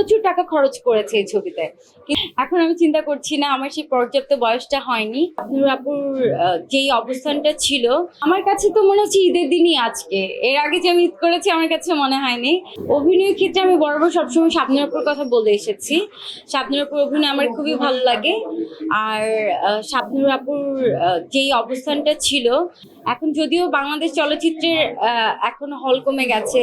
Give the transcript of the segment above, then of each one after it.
প্রচুর টাকা খরচ করেছে এই ছবিতে। এখন আমি চিন্তা করছি, না, আমার সেই পর্যাপ্ত বয়সটা হয়নি। আপনার আপুর যেই অবস্থানটা ছিল, আমার কাছে তো মনে হচ্ছে ঈদের দিনই আজকে। এর আগে যে আমি ঈদ করেছি, আমার কাছে মনে হয়নি। অভিনয়ের ক্ষেত্রে আমি বরাবর সবসময় স্বপ্নের উপর কথা বলে এসেছি। স্বপ্নের উপর অভিনয় আমার খুবই ভালো লাগে। আর স্বপ্নুর আপুর যেই অবস্থানটা ছিল, এখন যদিও বাংলাদেশ চলচ্চিত্রের এখন হল কমে গেছে।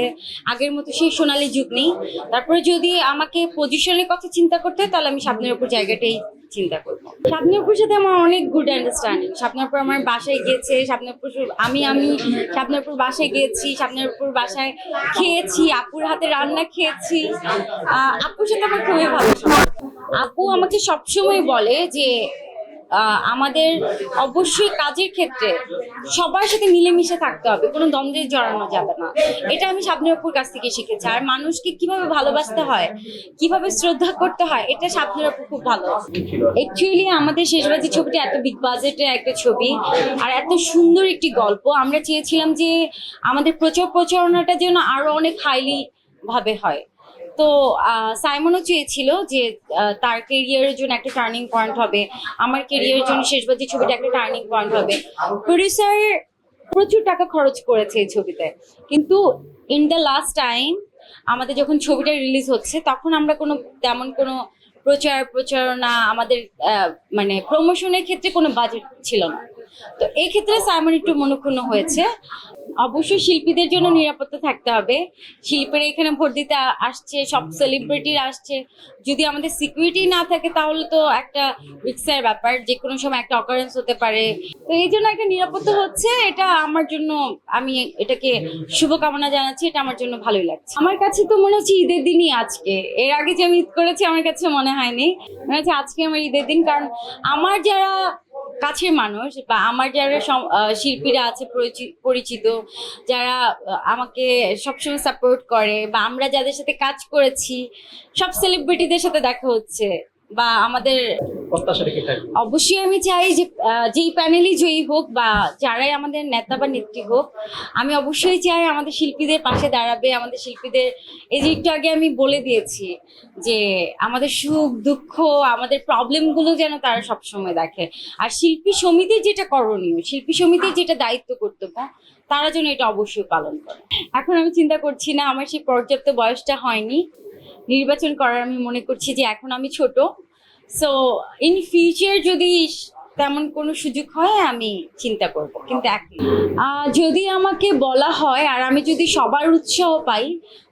আগের মতো সেই সোনালী যুগ নেই। তারপরে যদি আমাকে পজিশনের কথা চিন্তা করতে হয়, তাহলে আমি স্বপ্নের উপর জায়গাটাই চিন্তা করব। স্বপ্নের উপর সাথে আমার অনেক গুড আন্ডারস্ট্যান্ডিং স্বপ্নের উপর আমার বাসায় গিয়েছে উপর আমি আমি, স্বপ্নের উপর বাসায় গিয়েছি উপর বাসায় খেয়েছি, আপুর হাতে রান্না খেয়েছি। আপুর সাথে আমার খুবই ভালো আপু আমাকে সবসময় বলে যে আমাদের অবশ্যই কাজের ক্ষেত্রে সবার সাথে মিলেমিশে থাকতে হবে, কোনো দ্বন্দ্বে জড়ানো যাবে না। এটা আমি সাবনের অপুর কাছ থেকে শিখেছি। আর মানুষকে কীভাবে ভালোবাসতে হয়, কীভাবে শ্রদ্ধা করতে হয়, এটা সাবনের অপু খুব ভালো। অ্যাকচুয়ালি আমাদের শেষবাজি ছবিটা এত বিগ বাজেটের একটা ছবি আর এত সুন্দর একটি গল্প। আমরা চেয়েছিলাম যে আমাদের প্রচার প্রচারণাটা যেন আরও অনেক হাইলি ভাবে হয়। তো সাইমনও চেয়েছিল যে তার কেরিয়ারের জন্য একটা টার্নিং পয়েন্ট হবে। আমার কেরিয়ারের জন্য শেষবাজি ছবিটা একটা টার্নিং পয়েন্ট হবে। প্রডিউসার প্রচুর টাকা খরচ করেছে এই ছবিতে। কিন্তু ইন দ্য লাস্ট টাইম আমাদের যখন ছবিটা রিলিজ হচ্ছে, তখন আমরা কোনো, তেমন কোনো প্রচার প্রচারণা, আমাদের মানে প্রমোশনের ক্ষেত্রে কোনো বাজেট ছিল না। তো এই ক্ষেত্রে সাইমন একটু মনক্ষুণ্ণ হয়েছে। অবশ্যই শিল্পীদের জন্য নিরাপত্তা থাকতে হবে। শিল্পীরা এখানে ভোট দিতে আসছে সব সেলিব্রিটিরা আসছে। যদি আমাদের সিকিউরিটি না থাকে তাহলে তো একটা রিক্সের ব্যাপার। যে কোনো সময় একটা অকারেন্স হতে পারে। তো এই জন্য একটা নিরাপত্তা হচ্ছে। এটা আমার জন্য আমি এটাকে শুভকামনা জানাচ্ছি। এটা আমার জন্য ভালোই লাগছে। আমার কাছে তো মনে হচ্ছে ঈদের দিনই আজকে। এর আগে যে আমি ঈদ করেছি আমার কাছে মনে হয়নি। মনে হচ্ছে আজকে আমার ঈদের দিন। কারণ আমার যারা কাছের মানুষ বা আমার যারা শিল্পীরা আছে, পরিচি- পরিচিত, যারা আমাকে সবসময় সাপোর্ট করে বা আমরা যাদের সাথে কাজ করেছি, সব সেলিব্রিটিদের সাথে দেখা হচ্ছে। বা আমাদের অবশ্যই আমি চাই যে যেই প্যানেলই জয়ী হোক বা যারাই আমাদের নেতা বা নেত্রী হোক আমি অবশ্যই চাই আমাদের শিল্পীদের পাশে দাঁড়াবে আমাদের শিল্পীদের এই যে একটু আগে আমি বলে দিয়েছি যে আমাদের সুখ দুঃখ আমাদের প্রবলেমগুলো যেন তারা সবসময় দেখে। আর শিল্পী সমিতির যেটা করণীয় শিল্পী সমিতির যেটা দায়িত্ব কর্তব্য তারা যেন এটা অবশ্যই পালন করে। এখন আমি চিন্তা করছি না আমার সেই পর্যাপ্ত বয়সটা হয়নি। নির্বাচন করার আমি মনে করছি যে এখন আমি ছোট। সো ইন ফিউচার যদি তেমন কোনো সুযোগ হয়, আমি চিন্তা করব, কিন্তু এখন যদি আমাকে বলা হয়, আর আমি যদি সবার উৎসাহ পাই,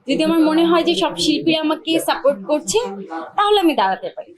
যদি আমার মনে হয় যে সব শিল্পীরা আমাকে সাপোর্ট করছে, তাহলে আমি দাঁড়াতে পারি।